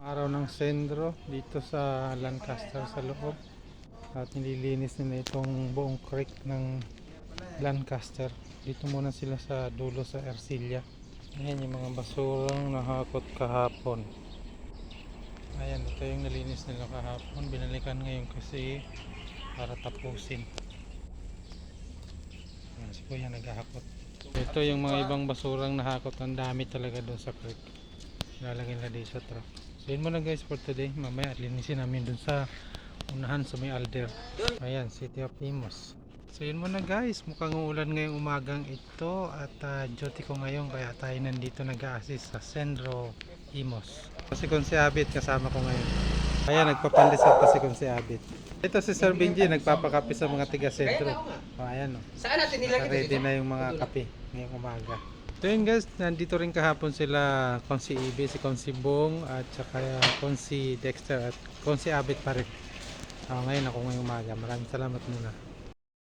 Araw ng sendro dito sa Lancaster sa loob. At nililinis nila itong buong creek ng Lancaster. Dito muna sila sa dulo sa Ercilia. Ayan yung mga basurang nahakot kahapon. Ayan, ito yung nalinis nila kahapon. Binalikan ngayon kasi para tapusin. Ayan, si Kuya naghahakot. Ito yung mga ibang basurang nahakot. Ang dami talaga doon sa creek. Lalagay nila dito sa truck. So yun muna guys for today. Mamaya linisin namin dun sa unahan sa may alder. Ayan, City of Imos. So yun muna guys. Mukhang uulan ngayong umagang ito. At ah, duty ko ngayon. Kaya tayo nandito nag-a-assist sa Sendro Imos. Kasi kung si Abit kasama ko ngayon. Ayan, nagpapandesal pa si kung si Abit. Ito si Sir Benji, nagpapakape sa mga tiga sentro. O, ayan o. Saan natin nilagay Ready na yung mga kape ngayong umaga. So yun guys, nandito rin kahapon sila Konsi Ibe, si Konsi Bong at saka Konsi Dexter at Konsi Abit pa rin. Ah, ngayon ako ngayong umaga. Maraming salamat muna.